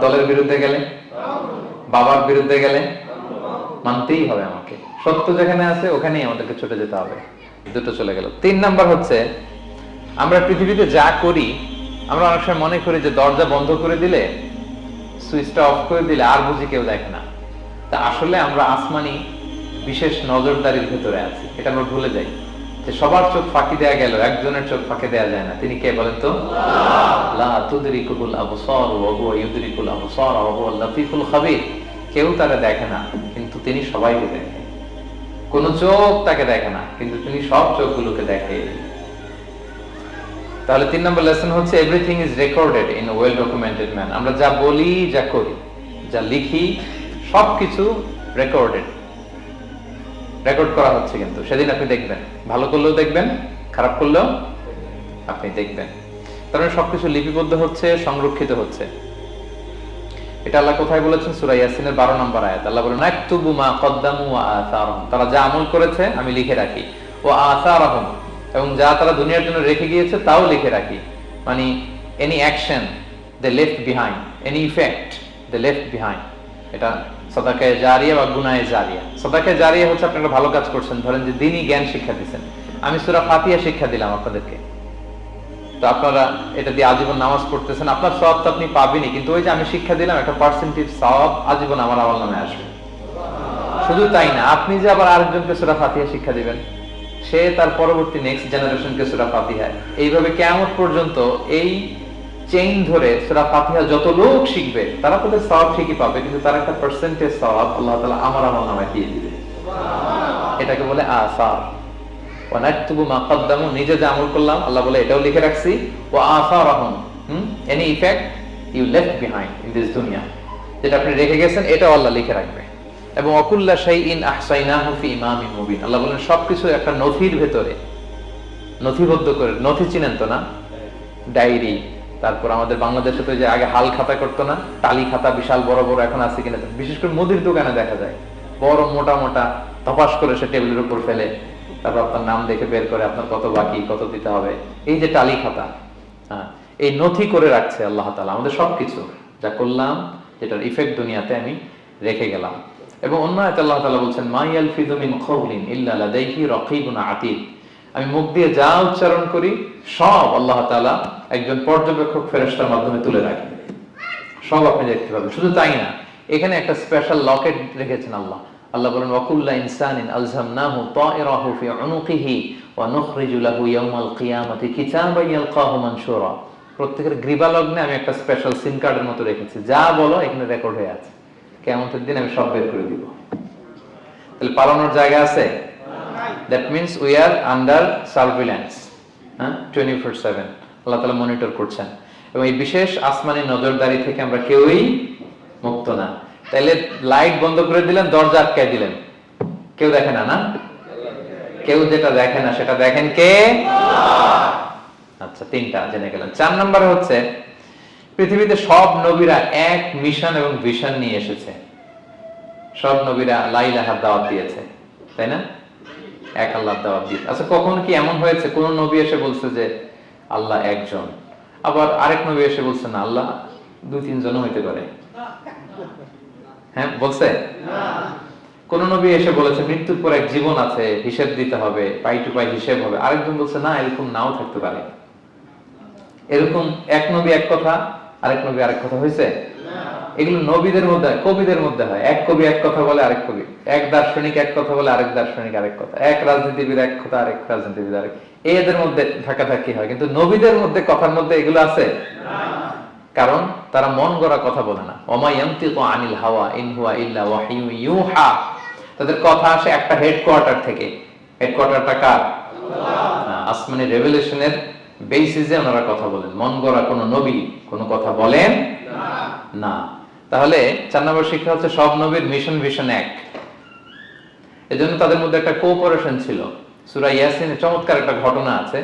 দলের বিরুদ্ধে গেলে? বাবার বিরুদ্ধে গেলে? মানতেই হবে আমাকে। সত্য যেখানে আছে, ওখানেই আমাদেরকে ছুটে যেতে হবে। দুটো চলে গেল। তিন নাম্বার হচ্ছে, আমরা পৃথিবীতে যা করি, আমরা অনেক সময় মনে করি যে দরজা বন্ধ করে দিলে, সুইচটা অফ করে দিলে আর বুঝি কেউ দেখে না। তা আসলে আমরা আসমানি বিশেষ নজরদারির ভেতরে আছি। এটা আমরা ভুলে যাই। সবার চোখ ফাঁকি দেয়া গেল একজনের চোখ ফাঁকি দেয়া যায় না। তিনি কে বলেন তো? কেউ তাকে দেখে না, কিন্তু তিনি সবাইকে দেখে। কোন চোখ তাকে দেখে না, কিন্তু তিনি সব চোখগুলোকে দেখে। তাহলে তিন নম্বর লেসন হচ্ছে everything is recorded in well documented man আমরা যা বলি, যা করি, যা লিখি, সবকিছু রেকর্ডেড রেকর্ড করা হচ্ছে কিন্তু। সেদিন আপনি দেখবেন। ভালো করলেও দেখবেন, খারাপ করলেও আপনি দেখবেন। তার মানে সবকিছু লিপিবদ্ধ হচ্ছে, সংরক্ষিত হচ্ছে। এটা আল্লাহ কোথায় বলেছেন? ইয়াসিনের 12 নম্বর আয়াত। আল্লাহ বলেন কদ্দামু ওয়া আসারহুম। তারা যা আমল করেছে, আমি লিখে রাখি। ওয়া আসারহুম। এবং যা তারা দুনিয়ার জন্য রেখে গিয়েছে, তাও লিখে রাখি। মানে any action they left behind any effect they left behind এটা সদাকায়ে জারিয়া বা গুনায়ে জারিয়া। সদাকায়ে জারিয়া হচ্ছে আপনি একটা ভালো কাজ করছেন, ধরেন যে দিনই জ্ঞান শিক্ষা দিচ্ছেন আমি সূরা ফাতিহা শিক্ষা দিলাম আপনাদেরকে। তো আপনারা এটা দিয়ে আজীবন নামাজ পড়তেছেন, আপনার সওয়াব তো আপনি পাবেনই, কিন্তু ওই যে আমি শিক্ষা দিলাম, একটা পার্সেন্টেজ সওয়াব আজীবন আমার আমল নামে আসবে। শুধু তাই না, আপনি যে আবার আরেকজনকে সূরা ফাতিহা শিক্ষা দিবেন, সে তার পরবর্তী নেক্সট জেনারেশনকে সূরা ফাতিহা। এইভাবে কিয়ামত পর্যন্ত এই চেইন ধরে সূরা ফাতিহা যত লোক শিখবে, তারা তাদের সওয়াব ঠিকই পাবে, কিন্তু তার একটা পার্সেন্টেজ সওয়াব আল্লাহ তাআলা আমার আমল নামে দিয়ে দিবে। এটাকে বলে আসার। ওয়ানাকতুবু মা কদ্দামু, নিজে যে আমল করলাম, আল্লাহ বলে এটাও লিখে রাখছি। ও আসারাহুম, হুম any effect you left behind in this দুনিয়া যেটা আপনি রেখে গেছেন, এটাও আল্লাহ লিখে রাখবে। এবং অকুল্লা শাইইন আহসাইনাহু ফি ইমামিন মুবিন। আল্লাহ বলেন, সবকিছু একটা নথির ভেতরে, নথিবদ্ধ করে, নথি চিনেন তো না? ডায়েরি তারপর আমাদের বাংলাদেশে তো যে আগে হাল খাতা করতো না, টালি খাতা বিশাল বড় বড় এখন আছে কিনা, বিশেষ করে মুদির দোকানে দেখা যায়। বড় মোটা মোটা তপাস করে সে টেবিলের উপর ফেলে, তারপর আপনার নাম দেখে বের করে আপনার কত বাকি, কত দিতে হবে। এই যে টালি খাতা হ্যাঁ এই নথি করে রাখছে আল্লাহ তালা আমাদের সবকিছু। যা করলাম, যেটার ইফেক্ট দুনিয়াতে আমি রেখে গেলাম। এবং অন্য আল্লাহ তালা বলছেন, মা ইয়ালফিযু মিন কওলিন ইল্লা লাদাইহি রাকীবুন আতীদ। আমি মুখ দিয়ে যা উচ্চারণ করি, সব আল্লাহ তাআলা একজন পর্যবেক্ষক ফেরেশতার মাধ্যমে তুলে রাখেন সব আপনি দেখতে পাবেন। শুধু তাই না, এখানে একটা স্পেশাল লকেট রেখেছেন আল্লাহ। আল্লাহ বলেন, ওয়াকুল্লা ইনসানিন আলজামনাহু তায়রাহু ফি উনুকিহি ওয়া নুখরিজু লাহু ইয়াওমাল কিয়ামাতি কিতাবান ইয়ালকাহু মানশুরা। প্রত্যেকের গ্রীবা লগ্নে আমি একটা স্পেশাল সিম কার্ডের মতো রেখেছি। যা বলো, এখানে রেকর্ড হয়ে আছে। কিয়ামতের দিন আমি সব বের করে দিব। তাহলে পালানোর জায়গা আছে? That means we are under surveillance হ্যাঁ টোয়েন্টি ফোর সেভেন আল্লাহ তালা মনিটর করছেন। এবং এই বিশেষ আসমানি নজরদারি থেকে আমরা কেউই মুক্ত না। তাইলে লাইট বন্ধ করে দিলেন, দরজা আটকায় দিলেন। কেউ দেখে না না? কেউ যেটা দেখে না, সেটা দেখেন কে? আচ্ছা তিনটা জেনে গেলেন চার নম্বরে হচ্ছে, পৃথিবীতে সব নবীরা এক মিশন এবং ভিশন নিয়ে এসেছে। সব নবীরা লাইলাহার দাওয়াত দিয়েছে, তাই না? এক আল্লাহর দাওয়াত দিয়েছে আচ্ছা কখন কি এমন হয়েছে? কোন নবী এসে বলছে যে, আল্লাহ একজন। আবার আরেক নবী এসে বলছে, না, আল্লাহ দুই তিনজনও হইতে পারে। হ্যাঁ বলছে? কোন নবী এসে বলেছে, মৃত্যুর পর এক জীবন আছে, হিসেব দিতে হবে, পাই টু পাই হিসেব হবে। আরেকজন বলছে, না, এরকম নাও থাকতে পারে। এরকম এক নবী এক কথা, আরেক নবী আরেক কথা হয়েছে? এগুলো নবীদের মধ্যে হয়, কবিদের মধ্যে হয়। এক কবি এক কথা বলে আরেক কবি। এক দার্শনিক এক কথা বলে আরেক দার্শনিক আরেক কথা। এক রাজনীতিবিদ এক কথা আরেক রাজনীতিবিদ আরেক। এদের মধ্যে ধাক্কাধাক্কি হয়। কিন্তু নবীদের মধ্যে কথার মধ্যে এগুলো আছে? কারণ তারা মন গড়া কথা বলে না। ওমা ইয়ান্তিকু আনিল হাওয়া ইন হুয়া ইল্লা ওয়াহিয়ু ইউহা। তাদের কথা আসে একটা হেডকোয়ার্টার থেকে। হেডকোয়ার্টারটা কার? আসমানি রেভেলেশনের বেসিসে ওনারা কথা বলেন। মন গড়া কোনো নবী কোনো কথা বলেন না। তাহলে চার নম্বর শিক্ষা হচ্ছে সব নবীর মিশন ভিশন এক। এজন্য তাদের মধ্যে একটা কোঅপারেশন ছিল। সূরা ইয়াসিনে চমৎকার একটা ঘটনা আছে।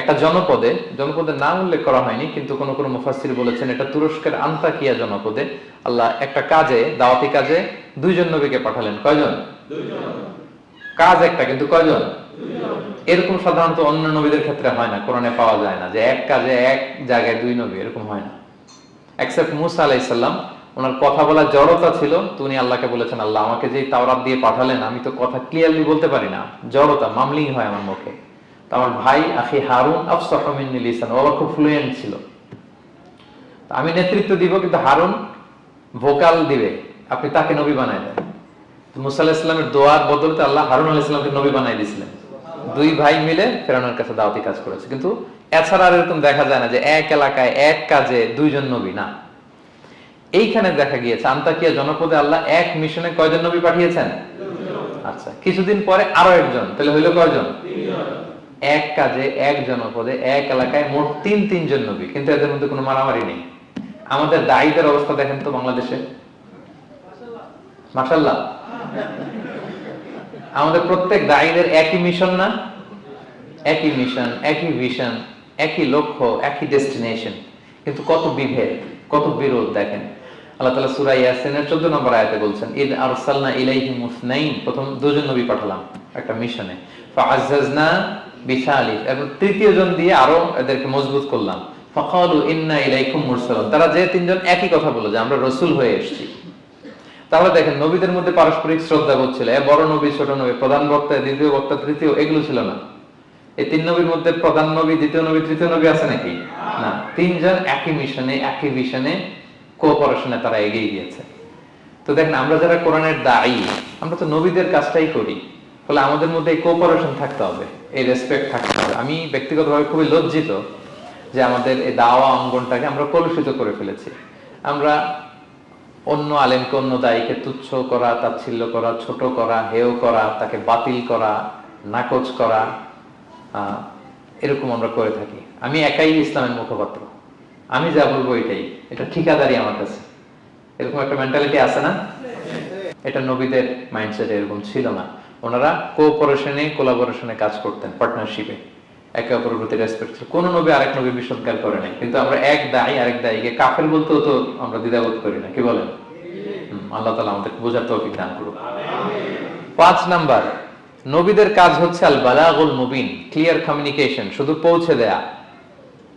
একটা জনপদে, জনপদের নাম উল্লেখ করা হয়নি, কিন্তু কোন কোন মুফাসসির বলেছেন এটা তুরস্কের আন্তাকিয়া জনপদে। আল্লাহ একটা কাজে, দাওয়াতি কাজে দুইজন নবীকে পাঠালেন। কয়জন? কাজ একটা, কিন্তু কয়জন? এরকম সাধারণত অন্য নবীদের ক্ষেত্রে হয় না, কোরআনে পাওয়া যায় না যে এক কাজে এক জায়গায় দুই নবী, এরকম হয় না। অ্যাকসেপ্ট মুসা আলাইসাল্লাম ওনার কথা বলার জড়তা ছিল, তো উনি আল্লাহকে বলেছেন, আল্লাহ, আমাকে যে তাওরাত দিয়ে পাঠালেন, আমি তো কথা ক্লিয়ারলি বলতে পারি না। জড়তা মামলিং হয় আমার মুখে। তো আমার ভাই, আখি হারুন আফসাহমিন লিসান, ও আবার খুব ফ্লুয়েন্ট ছিল। আমি নেতৃত্ব দিব, কিন্তু হারুন ভোকাল দিবে। আপনি তাকে নবী বানাই দেন। মুসা ইসলামের দোয়ার বদলতে আল্লাহ হারুন আলাহ ইসলামকে নবী বানাই দিয়েছিলেন দুই ভাই মিলে ফেরানোর কাছে দাওয়াতি কাজ করেছে। কিন্তু এছাড়া আর এরকম দেখা যায় না যে এক এলাকায় এক কাজে দুইজন নবী, না। এইখানে দেখা গিয়েছে, আন্তাকিয়া জনপদে আল্লাহ এক মিশনে কয়জন নবী পাঠিয়েছেন? আচ্ছা কিছুদিন পরে আরও একজন, তাহলে হইল কয়জন? এক কাজে, এক জনপদে, এক এলাকায় মোট তিন, তিনজন নবী, কিন্তু এদের মধ্যে কোনো মারামারি নেই। আমাদের দায়ীদের অবস্থা দেখেন তো বাংলাদেশে। মাসাল্লাহ আমাদের প্রত্যেক দায়ীদের একই মিশন না? একই মিশন, একই ভিশন, একই লক্ষ্য, একই ডেস্টিনেশন। কিন্তু কত বিভেদ, কত বিরোধ দেখেন। আল্লাহ তাআলা সূরা ইয়াসিনের 14 নম্বর বলছেন, ইদ আরসালনা ইলাইহিম মুসনাইন প্রথম দুজন নবী পাঠালাম একটা মিশনে। ফাআজ্জাজনা এবং তৃতীয় জন দিয়ে আরও এদেরকে মজবুত করলাম। ফাকালু ইন্না ইলাইকুম তারা যে তিনজন একই কথা যে আমরা রাসূল হয়ে এসেছি। তাহলে দেখেন, নবীদের মধ্যে পারস্পরিক শ্রদ্ধা বোধ ছিল। এ বড় নবী, ছোট নবী, প্রধান বক্তা, দ্বিতীয় বক্তা, তৃতীয়, এগুলো ছিল না। এই তিন নবীর মধ্যে প্রধান নবী, দ্বিতীয় নবী, তৃতীয় নবী আছে নাকি? না। তিনজন একই মিশনে, একই ভিশনে কোঅপারেশনে তারা এগিয়ে গিয়েছে। তো দেখেন, আমরা যারা কোরআনের দায়ী, আমরা তো নবীদের কাজটাই করি। ফলে আমাদের মধ্যে এই কোঅপারেশন থাকতে হবে, এই রেসপেক্ট থাকতে হবে। আমি ব্যক্তিগতভাবে খুবই লজ্জিত যে আমাদের এই দাওয়া অঙ্গনটাকে আমরা কলুষিত করে ফেলেছি। আমরা অন্য আলেমকে অন্য দায়ীকে তুচ্ছ করা, তাচ্ছিল্য করা, ছোট করা, হেয় করা, তাকে বাতিল করা, নাকচ করা এরকম আমরা করে থাকি। আমি একাই ইসলামের মুখপাত্র। আমি যা বলব এটাই। এটা ঠিকাদারি আমার কাছে। এরকম একটা মেন্টালিটি আছে না? এটা নবীদের মাইন্ডসেট এরকম ছিল না। ওনারা কোঅপারেশনে কোলাবোরেশনে কাজ করতেন পার্টনারশিপে একে অপরের প্রতি রেসপেক্ট ছিল। কোন নবী আরেক নবী বিসৎকার করে নাই। কিন্তু আমরা এক দায়ী, আরেক দায়ীকে কাফের বলতেও তো আমরা দ্বিধাবোধ করি না। কি বলেন? আল্লাহ তালা আমাদের বোঝার তৌফিক দান করুক। পাঁচ নাম্বার, নবীদের কাজ হচ্ছে আল বালাগুল মুবিন ক্লিয়ার কমিউনিকেশন শুধু পৌঁছে দেয়া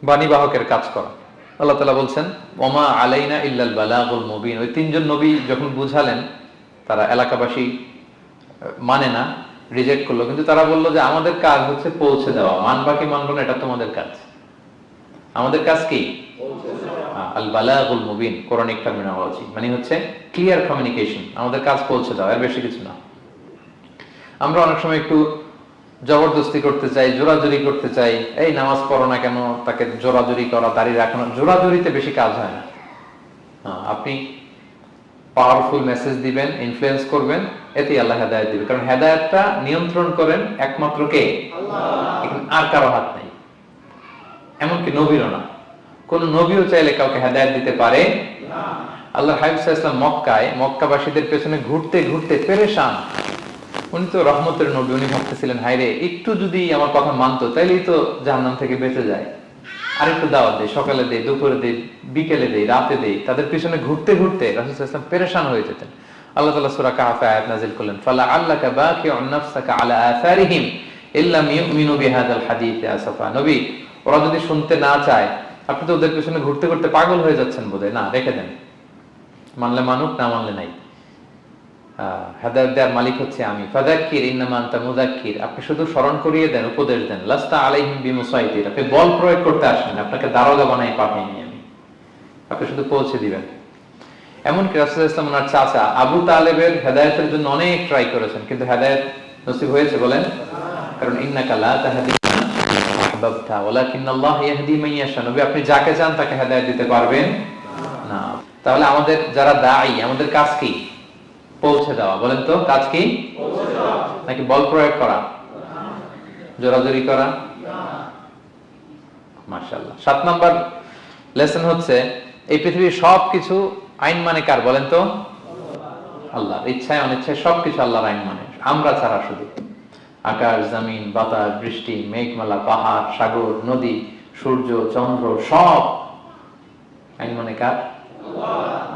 বাণীবাহকের কাজ করা। আল্লাহ তালা বলছেন, ওমা আলাইনা ইল্লাল বালাগুল মুবিন। ওই তিনজন নবী যখন বুঝালেন, তারা এলাকাবাসী মানে না রিজেক্ট করল। কিন্তু তারা বলল যে, আমাদের কাজ হচ্ছে পৌঁছে দেওয়া। মানবা কি মানবো না, এটা তোমাদের কাজ। আমাদের কাজ কি? আল বালাগুল মুবিন কোরআনিক মানে হচ্ছে ক্লিয়ার কমিউনিকেশন আমাদের কাজ পৌঁছে দেওয়া, এর বেশি কিছু না। আমরা অনেক সময় একটু জবরদস্তি করতে চাই জোরাজুরি করতে চাই এই নামাজ পড়ো না কেন তাকে জোরাজুরি করা দাঁড়িয়ে রাখানো জোরাজুরিতে বেশি কাজ হয় না। হ্যাঁ, আপনি পাওয়ারফুল মেসেজ দিবেন ইনফ্লুয়েন্স করবেন এতেই আল্লাহ হেদায়ত দিবে। কারণ হেদায়তটা নিয়ন্ত্রণ করেন একমাত্র কে? আর কারও হাত নাই। এমনকি নবীরও না। কোন নবীও চাইলে কাউকে হেদায়ত দিতে পারে আল্লাহ হাবিব ইসলাম মক্কায় মক্কাবাসীদের পেছনে ঘুরতে ঘুরতে পেরেশান। উনি তো রহমতের নবী, উনি ভাবতেছিলেন হাইরে একটু যদি আমার কথা মানতো, তাইলেই তো জাহান্নাম থেকে বেঁচে যায়। আর একটু দাওয়াত দেয় সকালে দেয় দুপুরে দেয় বিকেলে দেয় রাতে দেয় তাদের পিছনে ঘুরতে ঘুরতে রাসূল ওয়াসাল্লাম পেরেশান হয়ে যেতেন। আল্লাহ তাআলা সূরা কাহফে আয়াত নাযিল করলেন, ফালা আল্লাকা বাকিউন নাফসাকা আলা আসারিহিম ইল্লাম ইউমিনু বিহাদাল হাদিস আসাফা নবী, ওরা যদি শুনতে না চায়, আপনি তো ওদের পিছনে ঘুরতে ঘুরতে পাগল হয়ে যাচ্ছেন বোধহয়। না, রেখে দেন। মানলে মানুক, না মানলে নাই। হেদায়েত মালিক হচ্ছে আমি। ফাদাক্কির ইন্নামা আনতা মুদাক্কির আপনি শুধু স্মরণ করিয়ে দেন, উপদেশ দেন। লাস্তা আলাইহিম বিমুসাইতির। আপনি বল প্রয়োগ করতে আসেন, আপনাকে দারোগা বানাই পাঠাইনি আমি। আপনি শুধু পৌঁছে দিবেন। এমনকি রাসূলুল্লাহ ইসলাম ওনার চাচা আবু তালেবের হেদায়েতের জন্য অনেক ট্রাই করেছেন, কিন্তু হেদায়েত নসিব হয়েছে বলেন? কারণ ইন্নাকা লা তাহদি আহবাবতা, ওয়ালাকিন্নাল্লাহ ইয়াহদি মান ইয়াশা। নবী, আপনি যাকে চান তাকে হেদায়েত দিতে পারবেন না। তাহলে আমাদের যারা দায়ী, আমাদের কাজ কি? পৌঁছে দেওয়া। বলেন তো, কাজ কি? নাকি বল প্রয়োগ করা? জোরাজোরি করা? মার্শাল্লাহ সাত নাম্বার লেসন হচ্ছে, এই পৃথিবীর সবকিছু আইন মানে কার? বলেন তো? আল্লাহ ইচ্ছায় অনিচ্ছায় সবকিছু আল্লাহর আইন মানে। আমরা ছাড়া শুধু। আকাশ, জমিন, বাতাস, বৃষ্টি, মেঘমালা, পাহাড়, সাগর, নদী, সূর্য, চন্দ্র, সব আইন মানে কার?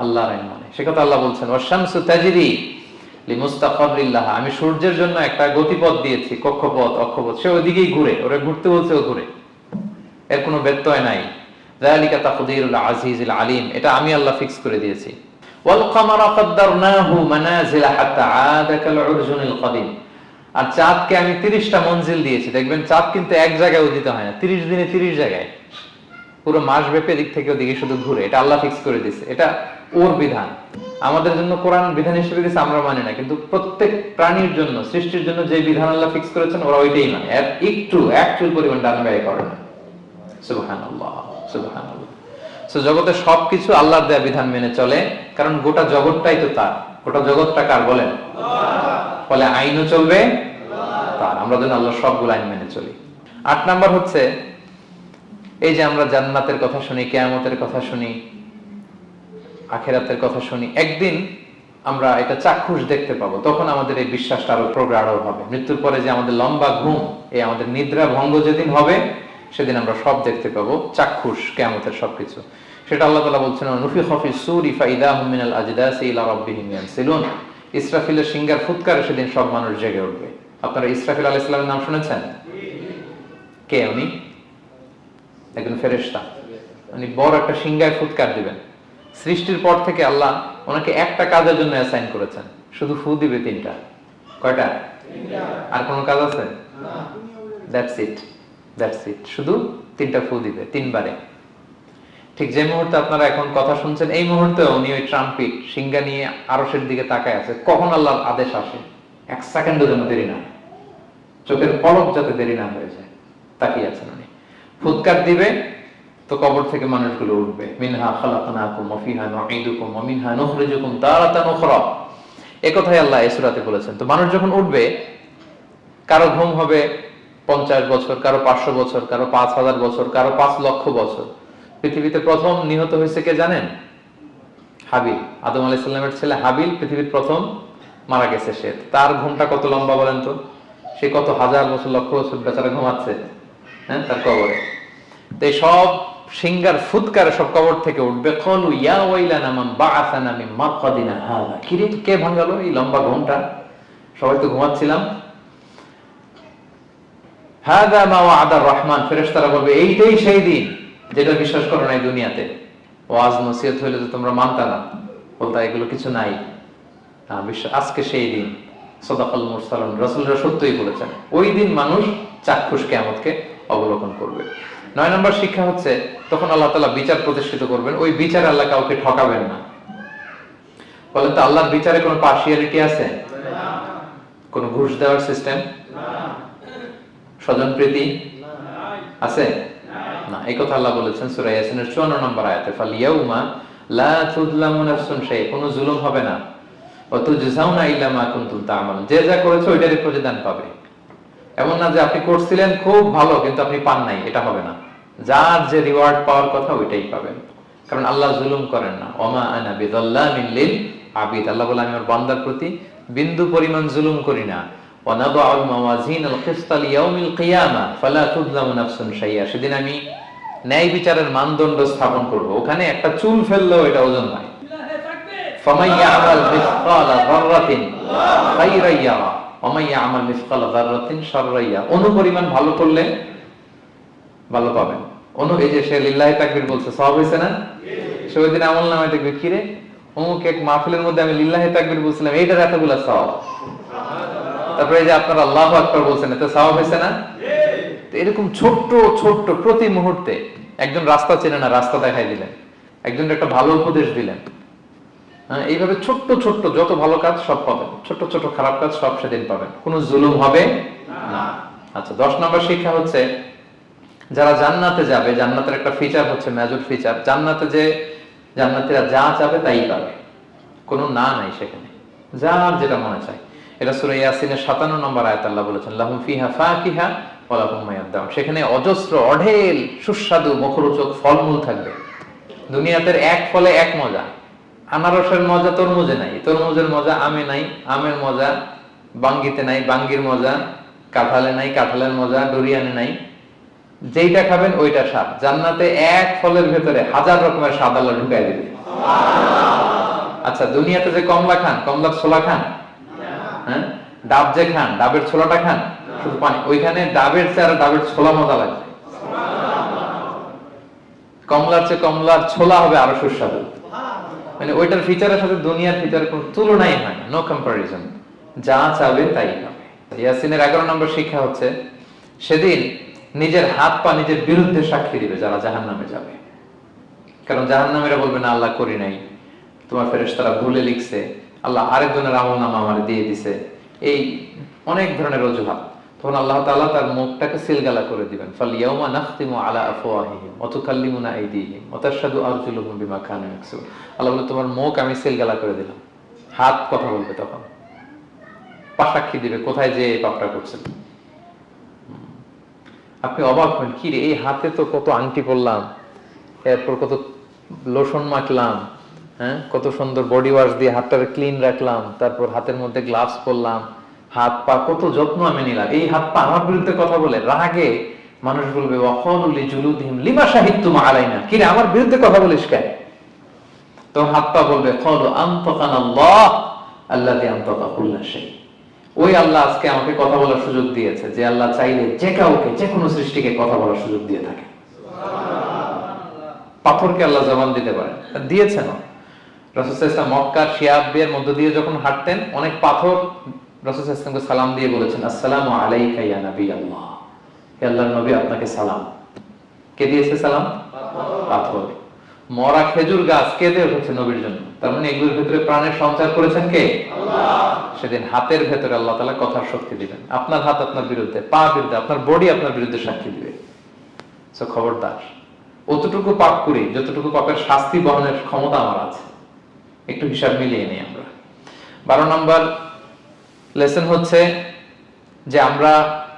আল্লাহর আইন মানে। সে কথা আল্লাহ বলছেন ওয়াশামসু তাজরি আমি সূর্যের জন্য একটা গতিপথ দিয়েছি, কক্ষপথ, অক্ষপথ। সে ওইদিকেই ঘুরে, ওরা ঘুরতে বলছে ও ঘুরে। এর কোনো ব্যত্যয় নাই। আজিজুল আলিম, এটা আমি আল্লাহ ফিক্স করে দিয়েছি। ওয়াল কাদ্দারনাহু মানাজিলা কাদিম। আর চাঁদকে আমি 30টা মঞ্জিল দিয়েছি। দেখবেন চাঁদ কিন্তু এক জায়গায় উদিত হয় না 30 দিনে 30 জায়গায়। পুরো মাস ব্যাপী দিক থেকে ওদিকে শুধু ঘুরে। এটা আল্লাহ ফিক্স করে দিয়েছে। এটা ওর বিধান। আমাদের জন্য কোরআন বিধান হিসেবে দিয়েছে আমরা মানি না। কিন্তু প্রত্যেক প্রাণীর জন্য, সৃষ্টির জন্য যে বিধান আল্লাহ ফিক্স করেছেন, ওরা ওইটাই মানে। এর একটু অ্যাকচুয়াল পরিমাণ ডান ব্যয় করে না। সুবহানাল্লাহ সুবহানাল্লাহ। সো জগতের সবকিছু আল্লাহর দেয়া বিধান মেনে চলে, কারণ গোটা জগৎটাই তো তার। গোটা জগৎটা কার বলেন? ফলে আইনও চলবে তার। আমরা যেন আল্লাহ সবগুলো আইন মেনে চলি। আট নাম্বার হচ্ছে, এই যে আমরা জান্নাতের কথা শুনি, কেয়ামতের কথা শুনি আখেরাতের কথা শুনি, একদিন আমরা এটা চাক্ষুষ দেখতে পাবো। তখন আমাদের এই বিশ্বাসটা আরও প্রগাঢ় হবে। মৃত্যুর পরে যে আমাদের লম্বা ঘুম, এই আমাদের নিদ্রা ভঙ্গ যেদিন হবে, সেদিন আমরা সব দেখতে পাবো, চাক্ষুষ, কেয়ামতের সবকিছু। সেটা আল্লাহ তালা বলছেন নুফি খফি সুরি ফাইদা মিনাল আজদাস ইলা রাব্বিহিম ইয়ানসিলুন। ইসরাফিলের সিঙ্গার ফুৎকারে সেদিন সব মানুষ জেগে উঠবে। আপনারা ইসরাফিল আলাইহিস সালামের নাম শুনেছেন? কে উনি? একজন ফেরেশতা। উনি বড় একটা সিংহায় ফুৎকার দিবেন। সৃষ্টির পর থেকে আল্লাহ ওনাকে একটা কাজের জন্য অ্যাসাইন করেছেন। শুধু ফু দিবে তিনটা। কয়টা? আর কোনো কাজ আছে? দ্যাটস ইট দ্যাটস ইট শুধু তিনটা ফু দিবে তিনবারে। ঠিক যে মুহূর্তে আপনারা এখন কথা শুনছেন এই মুহূর্তে উনি ওই ট্রাম্পিট সিংহা নিয়ে আরসের দিকে তাকায় আছে। কখন আল্লাহর আদেশ আসে? এক সেকেন্ডের জন্য দেরি না। চোখের পলক যাতে দেরি না হয়ে যায়। তাকিয়ে আছেন উনি। ফুৎকার দিবে তো কবর থেকে মানুষগুলো উঠবে। মিনহা খালাকনাকুম ওয়া ফিহা নুঈদুকুম ওয়া মিনহা নুখরিজুকুম তারাতান উখরা। এই কথাই আল্লাহ এই সূরাতে বলেছেন। তো মানুষ যখন উঠবে, কারও ঘুম হবে পঞ্চাশ বছর, কারও পাঁচশো বছর, কারও পাঁচ হাজার বছর, কারও পাঁচ লক্ষ বছর। পৃথিবীতে প্রথম নিহত হয়েছে কে জানেন? হাবিল। আদম আলাইসাল্লামের ছেলে হাবিল পৃথিবীর প্রথম মারা গেছে সে। তার ঘুমটা কত লম্বা বলেন তো? সে কত হাজার বছর, লক্ষ বছর বেচারা ঘুমাচ্ছে হ্যাঁ তার কবরে। তো সব সিঙ্গার ফুৎকারে সব কবর থেকে উঠবে। কলু, ইয়া ওয়াইলানা মান বাআসানা মিন মারকাদিনা হাযা। কিরে কে ভাঙালো এই লম্বা ঘুমটা? সবাই তো ঘুমাচ্ছিলাম। হাদা মা ওয়াদার রহমান। ফেরেশতারা বলবে, এইটাই সেই দিন যেটা বিশ্বাস করো না এই দুনিয়াতে। ওয়াজ নসিহত হইলে তো তোমরা মানতা না। বলতা, এগুলো কিছু নাই। আজকে সেই দিন। সদাকাল মুরসালুন। রাসূলরা সত্যই বলেছেন, ওই দিন মানুষ চাক্ষুষ কিয়ামতকে অবলোকন করবে। নয় নম্বর শিক্ষা হচ্ছে, তখন আল্লাহ তাআলা বিচার প্রতিষ্ঠিত করবেন, ওই বিচারে আল্লাহ কাউকে ঠকাবেন না। বলেন তো, আল্লাহর বিচারে কোনো পার্সিয়ালিটি আছে? কোনো ঘুষ দেওয়ার সিস্টেম স্বজন প্রীতি? আছে? না, এই কথা আল্লাহ বলেছেন সূরা ইয়াসিনের 54 নম্বর আয়াতে ফাল ইয়াউমা লা তুযলামু কোনো জুলুম হবে না। ওয়া তুজজাউনা ইল্লা মা কুনতুম তা'মালুন যে যা করেছে ওইটারই প্রতিদান পাবে। এমন না যে আপনি করছিলেন খুব ভালো কিন্তু আপনি পান নাই এটা হবে না। যার যে রিওয়ার্ড পাওয়ার কথা ওইটাই পাবেন। কারণ আল্লাহ জুলুম করেন না। ওমা আনা বিদল্লাহ মিল্লিল আবিদ। আল্লাহ বলে আমি আমার বান্দার প্রতি বিন্দু পরিমাণ জুলুম করি না। সেদিন আমি ন্যায় বিচারের মানদণ্ড স্থাপন করব। ওখানে একটা চুল ফেলল এটা ওজন নয়। ফমাইয়া আমাল মিসকাল ইয়ারা অনুপরিমাণ ভালো করলে ভালো পাবেন। অনু, এই যে সে বলছে সব হয়েছে না? সে ওই দিন আমল নামে দেখবে কিরে অমুক এক মাহফিলের মধ্যে আমি বলছিলাম, এইটার সব তারপরে যে আপনারা আল্লাহ আকবর বলছেন, এতে সব হয়েছে না? এরকম ছোট্ট ছোট্ট প্রতি মুহূর্তে একজন রাস্তা চেনে না, রাস্তা দেখাই দিলেন। একজন একটা ভালো উপদেশ দিলেন। এইভাবে ছোট্ট ছোট্ট যত ভালো কাজ সব পাবেন। ছোট্ট ছোট খারাপ কাজ সব সেদিন পাবেন। কোনো জুলুম হবে না। আচ্ছা দশ নম্বর শিক্ষা হচ্ছে, যারা জান্নাতে যাবে, জান্নাতের একটা ফিচার হচ্ছে মেজর ফিচার জান্নাতে যে জান্নাতীরা যা চাবে তাই পাবে। কোনো না নাই সেখানে। যার যেটা মনে চায়। এটা সূরা ইয়াসিনের 57 নম্বর আয়াত আল্লাহ বলেছেন, লাহুম ফিহা ফাকিহা ওয়া লাহুম মা ইয়াদদাউন সেখানে অজস্র, অঢেল, সুস্বাদু, মুখরোচক ফলমূল থাকবে। দুনিয়াতে এক ফলে এক মজা। আনারসের মজা তরমুজে নাই। তরমুজের মজা আমে নাই, আমের মজা বাঙ্গিতে নাই, বাঙ্গির মজা কাঁঠালে নাই, কাঁঠালের মজা ডরিয়ানে নাই। যেইটা খাবেন ওইটা স্বাদ। জান্নাতে এক ফলের ভেতরে হাজার রকমের স্বাদ আল্লাহ ঢুকাই দিবে। আচ্ছা দুনিয়াতে যে কমলা খান, কমলার ছোলা খান? হ্যাঁ? ডাব যে খান, ডাবের ছোলাটা খান? শুধু পানি। ওইখানে ডাবের চেয়ে আর ডাবের ছোলা মজা লাগবে। কমলার চেয়ে কমলার ছোলা হবে আরও সুস্বাদু। মানে ওইটার ফিচারের সাথে দুনিয়ার ফিচার কোনো তুলনাই হয় না নো কম্পারিজন যা চাবে তাই হবে। ইয়াসিনের এগারো নম্বর শিক্ষা হচ্ছে, সেদিন নিজের হাত পা নিজের বিরুদ্ধে সাক্ষী দিবে যারা জাহান নামে যাবে। কারণ জাহান নামেরা বলবে, না, আল্লাহ করি নাই। তোমার ফেরেস তারা ভুলে লিখছে। আল্লাহ আরেকজনের আমল নামা আমার দিয়ে দিছে। এই অনেক ধরনের অজুহাত। তখন আল্লাহ তাআলা তার মুখটাকে সিলগালা করে দিবেন। ফাল ইয়াউমা নাখতিমু আলা আফওয়াহিহিম ওয়া আইদিহিম ওয়া আরজুলুহুম বিমা কানু ইয়াকসুবুন আল্লাহ বলে, তোমার মুখ আমি সিলগালা করে দিলাম। হাত কথা বলবে তখন। পা সাক্ষী দিবে, কোথায় যে পাপটা করছেন। আপনি অবাক হন কি রে, এই হাতে তো কত আংটি পরলাম, এরপর কত লোশন মাখলাম হ্যাঁ? কত সুন্দর বডি ওয়াশ দিয়ে হাতটাকে ক্লিন রাখলাম, তারপর হাতের মধ্যে গ্লাভস পরলাম হাত পা কত যত্ন আমি নিলাম। এই হাত পা আমার বিরুদ্ধে কথা বলে রাগে মানুষ বলবে অখলুলি জুলুদিহিম লিমা সাহিত্যুম আলাইনা? কি রে আমার বিরুদ্ধে কথা বলিস কেন? তো হাত পা বলবে কল আন্তকান আল্লাহ আল্লাহ দিয়ে আন্তকা সেই ওই আল্লাহ আজকে আমাকে কথা বলার সুযোগ দিয়েছে যে আল্লাহ চাইলে যে কাউকে যে কোনো সৃষ্টিকে কথা বলার সুযোগ দিয়ে থাকে। পাথরকে আল্লাহ জবান দিতে পারে দিয়েছেন রসুলাম মক্কার শিয়াবের মধ্য দিয়ে যখন হাঁটতেন অনেক পাথর রসুলামকে সালাম দিয়ে বলেছেন আসসালাম আলাইকা ইয়া নবী আল্লাহ। হে আল্লাহর নবী আপনাকে সালাম। কে দিয়েছে সালাম? পাথর। মরা খেজুর গাছ কে দিয়ে উঠেছে নবীর জন্য? তার মানে এগুলোর ভিতরে প্রাণের সঞ্চার করেছেন কে? সেদিন হাতের ভেতরে আল্লাহ তালা কথার শক্তি দিবেন। আপনার হাত আপনার বিরুদ্ধে পা বিরুদ্ধে আপনার বডি আপনার বিরুদ্ধে সাক্ষী দিবে। সো খবরদার অতটুকু পাপ করি যতটুকু পাপের শাস্তি বহনের ক্ষমতা আমার আছে একটু হিসাব মিলিয়ে নিই আমরা। বারো নম্বর লেসন হচ্ছে যে আমরা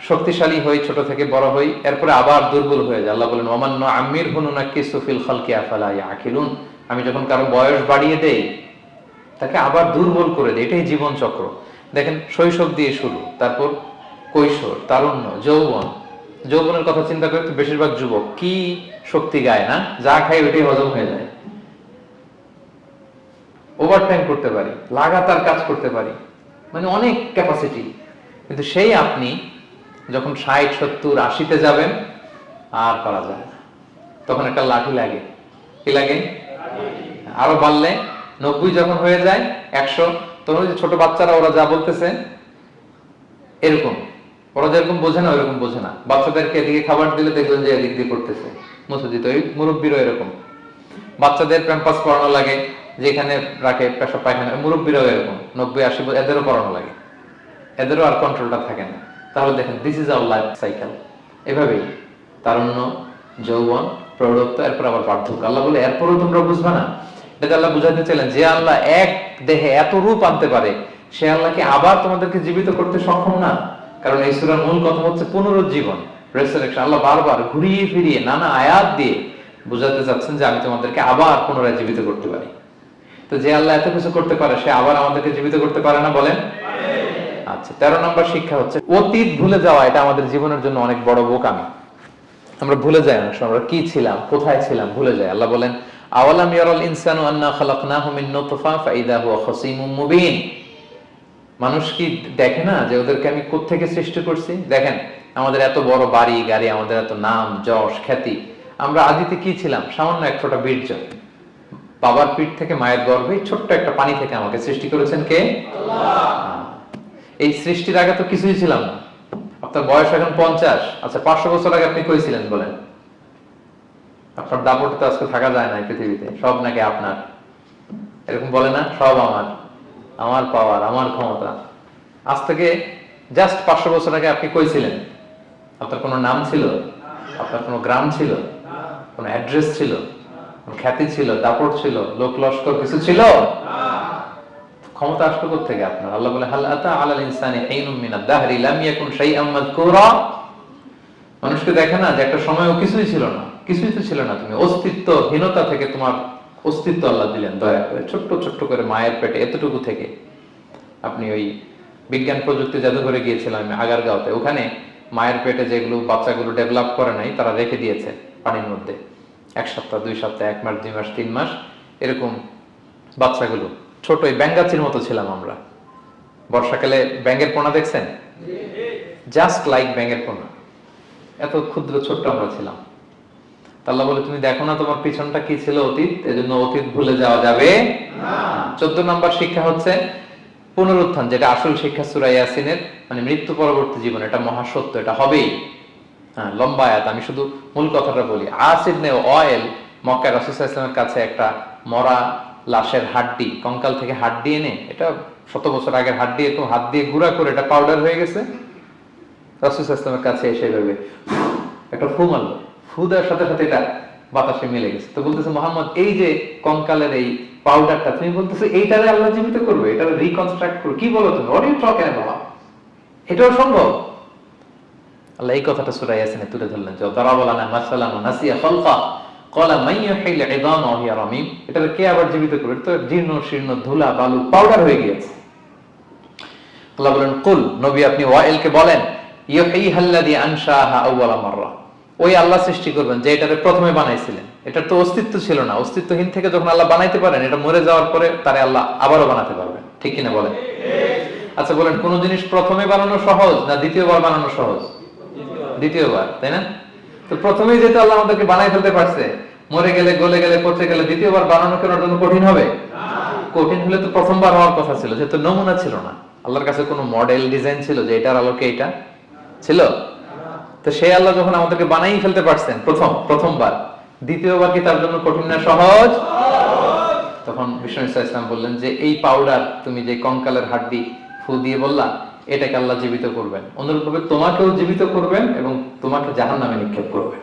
শক্তিশালী হই, ছোট থেকে বড় হই, এরপরে আবার দুর্বল হয়ে যায় আল্লাহ বলেন অমান্য আমির হুনুনা কিসুফিল খালকি আফালা ইয়াকিলুন? আমি যখন কারও বয়স বাড়িয়ে দেই, তাকে আবার দুর্বল করে দেয় এটাই জীবন চক্র। দেখেন, শৈশব দিয়ে শুরু, তারপর কৈশোর, তারুণ্য, যৌবন। যৌবনের কথা চিন্তা করে তো বেশিরভাগ যুবক কি শক্তি গায় না? যা খায় ওইটাই হজম হয়ে যায়। ওভারটাইম করতে পারি, লাগাতার কাজ করতে পারি। মানে অনেক ক্যাপাসিটি কিন্তু সেই আপনি যখন ষাট, সত্তর, আশিতে যাবেন, আর করা যায় তখন একটা লাঠি লাগে। কি লাগে? আরও বাড়লে নব্বই যখন হয়ে যায়, একশো, তখন যে ছোট বাচ্চারা, ওরা যা বলতেছে, এরকম। ওরা যেরকম বোঝে না, ওইরকম বোঝে না। বাচ্চাদেরকে এদিকে খাবার দিলে দেখবেন যে এদিক দিয়ে করতেছে। মুসুদিত ওই মুরব্বীরও এরকম। বাচ্চাদের প্যাম্পাস পড়ানো লাগে। যেখানে রাখে পেশাব পায়খানা, মুরব্বীরাও এরকম, নব্বই, আশি এদেরও পড়ানো লাগে। এদেরও আর কন্ট্রোলটা থাকে না। তাহলে দেখেন this is our life cycle এভাবেই, তারুণ্য, যৌবন, প্রৌঢ়ত্ব, এরপর আবার পার্থক্য আল্লাহ বলে, এরপরও তোমরা বুঝবে না? এটা আল্লাহ বুঝাতে চাইলেন, যে আল্লাহ এক দেহে এত রূপ আনতে পারে, সে আল্লাহকে আবার তোমাদেরকে জীবিত করতে সক্ষম না? কারণ এই সুরার মূল কথা হচ্ছে পুনরুজ্জীবন আল্লাহ বারবার ঘুরিয়ে ফিরিয়ে নানা আয়াত দিয়ে বুঝাতে চাচ্ছেন যে আমি তোমাদেরকে আবার পুনরায় জীবিত করতে পারি। তো যে আল্লাহ এত কিছু করতে পারে, সে আবার আমাদেরকে জীবিত করতে পারে না বলেন? আচ্ছা তেরো নম্বর শিক্ষা হচ্ছে, অতীত ভুলে যাওয়া, এটা আমাদের জীবনের জন্য অনেক বড় বোকামি। আমরা ভুলে যাই অনেক আমরা কি ছিলাম, কোথায় ছিলাম, ভুলে যাই। আল্লাহ বলেন, আওয়ালাম ইয়ারাল ইনসানু আন্না খালাকনাহু মিন নুতফা ফাইদা হুয়া খাসীমুম মুবিন। মানুষ কি দেখে না যে ওদেরকে আমি কোত্থেকে সৃষ্টি করছি? দেখেন, আমাদের এত বড় বাড়ি, গাড়ি, আমাদের এত নাম, যশ, খ্যাতি। আমরা আদিতে কি ছিলাম? সামান্য এক ফোঁটা বীর্য। বাবার পিঠ থেকে মায়ের গর্ভে ছোট্ট একটা পানি থেকে আমাকে সৃষ্টি করেছেন কে? এই সৃষ্টির আগে তো কিছুই ছিলাম না। আপনার বয়স এখন পঞ্চাশ। আচ্ছা পাঁচশো বছর আগে আপনি কইছিলেন বলেন? আপনার দাপটে তো আজকে থাকা যায় না পৃথিবীতে। সব নাকি আপনার। এরকম বলে না? সব আমার। আমার পাওয়ার, আমার ক্ষমতা। আজ থেকে জাস্ট পাঁচশো বছর আগে আপনি কইছিলেন আপনার কোনো নাম ছিল? আপনার কোনো গ্রাম ছিল? কোনো অ্যাড্রেস ছিল? খ্যাতি ছিল, দাপট ছিল, লোক লস্কর কিছু ছিল? ক্ষমতা আসলো থেকে আপনার? আল্লাহ বলে, হাল আতা আলাল ইনসানি হিনুম মিনাদ দাহরি লাম ইয়াকুন শাইআম মাযকুরা? মানুষকে দেখে না যে একটা সময়ও কিছুই ছিল না, কিছুই তো ছিল না তুমি। অস্তিত্বহীনতা থেকে তোমার অস্তিত্ব আল্লাহ দিলেন, দয়া করে। ছোট্ট ছোট্ট করে মায়ের পেটে, এতটুকু থেকে। আপনি ওই বিজ্ঞান প্রযুক্তি জাদুঘরে গিয়েছিলাম আমি আগারগাঁওতে। ওখানে মায়ের পেটে যেগুলো বাচ্চাগুলো ডেভেলপ করে নাই, তারা রেখে দিয়েছে পানির মধ্যে। এক সপ্তাহ দুই সপ্তাহ এক মাস দুই মাস তিন মাস এরকম বাচ্চাগুলো। ছোট ওই ব্যাঙ্গাচির মতো ছিলাম আমরা। বর্ষাকালে ব্যাঙের পোনা দেখছেন? জাস্ট লাইক ব্যাঙের পোনা। এত ক্ষুদ্র ছোট্ট আমরা ছিলাম। আল্লাহ বলে তুমি দেখো না তোমার পিছনটা কি ছিল অতীত? এজন্য অতীত ভুলে যাওয়া যাবে? চোদ্দ নম্বর শিক্ষা হচ্ছে পুনরুত্থান যেটা আসল শিক্ষা সুরাই ইয়াসিনের মানে মৃত্যু পরবর্তী জীবন এটা মহাসত্য এটা হবেই। হ্যাঁ লম্বা আয়াত। আমি শুধু মূল কথাটা বলি। আসিড নে অয়েল মক্কা ইসলামের কাছে একটা মরা লাশের হাড্ডি, কঙ্কাল থেকে হাড্ডি এনে, এটা শত বছর আগের হাড্ডি, এরকম হাত দিয়ে গুঁড়া করে এটা পাউডার হয়ে গেছে। রাসুসাহ ইসলামের কাছে এসে ভেবে একটা ফু মারলো। ফু দেওয়ার সাথে সাথে এটা বাতাসে মিলে গেছে। তো বলতেছে, মোহাম্মদ, এই যে কঙ্কালের এই পাউডারটা তুমি বলতেছো এইটারে আল্লাহ জীবিত করবে, এটারে রিকনস্ট্রাক্ট করবে কি বলো তুমি? ইউ টকিং অ্যাবাউট এটাও সম্ভব? আল্লাহ এই কথাটা সূরা ইয়াসিনে তুলে ধরলেন যে দারাবা লানা মাসালান নাসিয়া খালকা ক্বালা মান ইউহিল ইদামা ওয়া রামীম। এটা কে আবার জীবিত তো জীর্ণ, শীর্ণ, ধুলা, বালু পাউডার হয়ে গিয়েছে। আল্লাহ বলেন, কুল, নবী আপনি বলেন ইউহিহাল্লাযী আনশাহা মাররা। ওই আল্লাহ সৃষ্টি করবেন যে এটারে প্রথমে বানাইছিলেন। এটার তো অস্তিত্ব ছিল না। অস্তিত্বহীন থেকে যখন আল্লাহ বানাইতে পারেন, এটা মরে যাওয়ার পরে তারে আল্লাহ আবারও বানাতে পারবেন। ঠিক কিনা বলেন? আচ্ছা বলেন, কোন জিনিস প্রথমে বানানো সহজ না দ্বিতীয়বার বানানো সহজ? দ্বিতীয়বার, তাই না? তো প্রথমেই যেহেতু আল্লাহ আমাদেরকে বানাই ফেলতে পারছে, মরে গেলে, গলে গেলে, পচে গেলে দ্বিতীয়বার বানানো কেন জন্য কঠিন হবে? কঠিন হলে তো প্রথমবার হওয়ার কথা ছিল, যেহেতু নমুনা ছিল না। আল্লাহর কাছে কোনো মডেল ডিজাইন ছিল যে এটার আলোকে এটা ছিল? তো সেই আল্লাহ যখন আমাদেরকে বানাই ফেলতে পারছেন, প্রথম, প্রথমবার, দ্বিতীয়বার কি তার জন্য কঠিন না সহজ? তখন বিষ্ণু ইসলাম বললেন যে, এই পাউডার তুমি যে কঙ্কালের হাড্ডি ফু দিয়ে বললা এটাকে আল্লাহ জীবিত করবেন। অনুরূপভাবে তোমাকেও জীবিত করবেন এবং তোমাকে জাহান নামে নিক্ষেপ করবেন।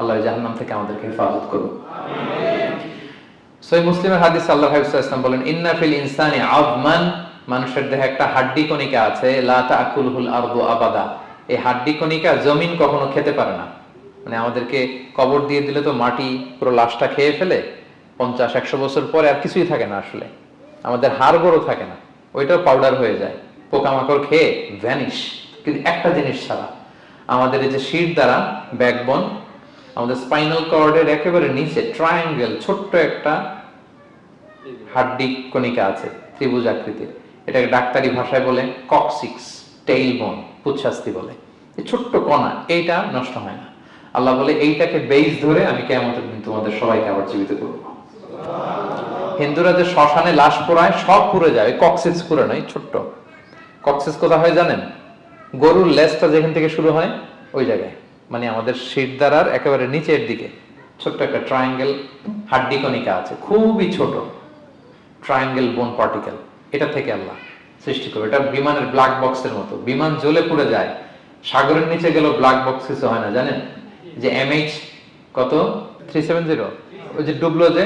আল্লাহ জাহান নাম থেকে আমাদেরকে হেফাজত করুন। মুসলিমের হাদিস আল্লাহ ইসলাম বলেন, ইন্না ফিল ইনসানি আবমান মানুষের দেহে একটা হাড্ডি কণিকা আছে, লা তাকুলহুল আরদু আবাদা এই হাড্ডি কণিকা জমিন কখনো খেতে পারে না। মানে আমাদেরকে কবর দিয়ে দিলে তো মাটি পুরো লাশটা খেয়ে ফেলে, পঞ্চাশ, একশো বছর পরে আর কিছুই থাকে না আসলে। আমাদের হাড় গড়ও থাকে না, ওইটাও পাউডার হয়ে যায়। পোকামাকড় খেয়ে ভ্যানিশ কিন্তু একটা জিনিস ছাড়া আমাদের এই যে শির দ্বারা ব্যাকবন আমাদের স্পাইনাল কর্ডের একেবারে নিচে ট্রায়াঙ্গেল ছোট্ট একটা হাড্ডি কণিকা আছে, ত্রিভুজ আকৃতির। এটাকে ডাক্তারি ভাষায় বলে কক্সিক্স টেইল বোন পুচ্ছাস্তি বলে। এই ছোট্ট কণা, এইটা নষ্ট হয় না। আল্লাহ বলে, এইটাকে বেইস ধরে আমি কেমন তোমাদের সবাইকে আবার জীবিত করব। হিন্দুরা যে শ্মশানে লাশ পোড়ায়, সব পুড়ে যায় কক্সিস পুরে নয় ছোট্ট। কক্সিস কোথা হয় জানেন? গরুর লেজটা যেখান থেকে শুরু হয়, ওই জায়গায়। মানে আমাদের শিরদারার একেবারে নিচের দিকে। ছোট্ট একটা ট্রায়াঙ্গেল হাড্ডি কণিকা আছে, খুবই ছোট। ট্রায়াঙ্গেল বোন পার্টিকেল এটা থেকে আল্লাহ সৃষ্টি করবে। এটা বিমানের ব্ল্যাক বক্সের মতো। বিমান জ্বলে পুড়ে যায়। সাগরের নিচে গেল ব্ল্যাক বক্স কিছু হয় না, জানেন? যে এমএইচ কত? থ্রি সেভেন জিরো ওই যে ডুবলো যে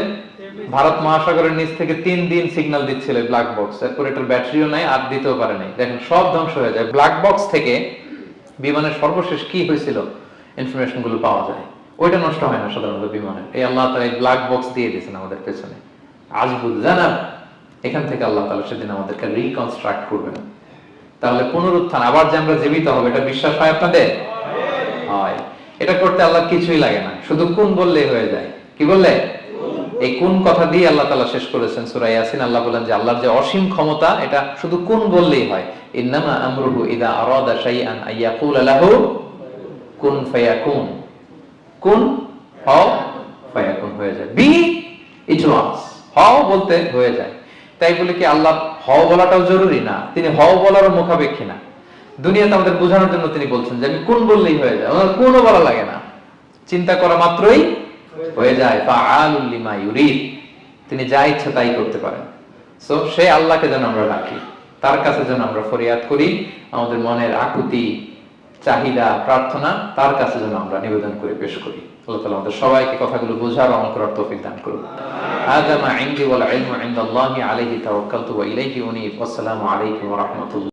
ভারত মহাসাগরের নিচ থেকে তিন দিন সিগন্যাল দিচ্ছিল ব্ল্যাক বক্স এরপর এটার ব্যাটারিও নাই আর দিতেও পারে নাই। দেখেন সব ধ্বংস হয়ে যায়। ব্ল্যাক বক্স থেকে বিমানের সর্বশেষ কি হয়েছিল? ইনফরমেশনগুলো পাওয়া যায়। ওইটা নষ্ট হয় না সাধারণত বিমানের। এই আল্লাহ তালা এই ব্ল্যাক বক্স দিয়ে দিয়েছেন আমাদের পেছনে। আজবুল জানাব। এখান থেকে আল্লাহ তালা সেদিন আমাদেরকে রিকনস্ট্রাক্ট করবেন। তাহলে পুনরুত্থান আবার যে আমরা জীবিত হবে এটা বিশ্বাস হয় আপনাদের? হয়। এটা করতে আল্লাহ কিছুই লাগে না। শুধু কোন বললেই হয়ে যায়। কি বললে? এই কোন কথা দিয়ে আল্লাহ তালা শেষ করেছেন সুরাই ইয়াসিন? আল্লাহ বলেন যে আল্লাহর যে অসীম ক্ষমতা, এটা শুধু কোন বললেই হয়? ইন্নামা আমরুহু ইদা আরাদা শাইআন আইয়াকুল লাহু কুন ফায়াকুন। কুন? হও ফায়াকুন হয়ে যায়। বি হও বলতে হয়ে যায়। তাই বলে কি আল্লাহ হও বলাটাও জরুরি না? তিনি হও বলারও মুখাপেক্ষী না। দুনিয়াতে আমাদের বোঝানোর জন্য তিনি বলছেন যে আমি কোন বললেই হয়ে যায়। ওনার কোনো বলা লাগে না। চিন্তা করা মাত্রই হয়ে যায় ফাআলুল লিমা ইউরিদ তিনি যা ইচ্ছা তাই করতে পারেন সো সে আল্লাহকে যেন আমরা ডাকি তার কাছে যেন আমরা ফরিয়াদ করি আমাদের মনের আকুতি চাহিদা প্রার্থনা তার কাছে যেন আমরা নিবেদন করে পেশ করি আল্লাহ তাআলা আমাদের সবাইকে কথাগুলো বোঝার আমল করার তৌফিক দান করুন هذا ما عندي والعلم عند الله عليه توكلت وإليه أنيب والسلام عليكم ورحمة الله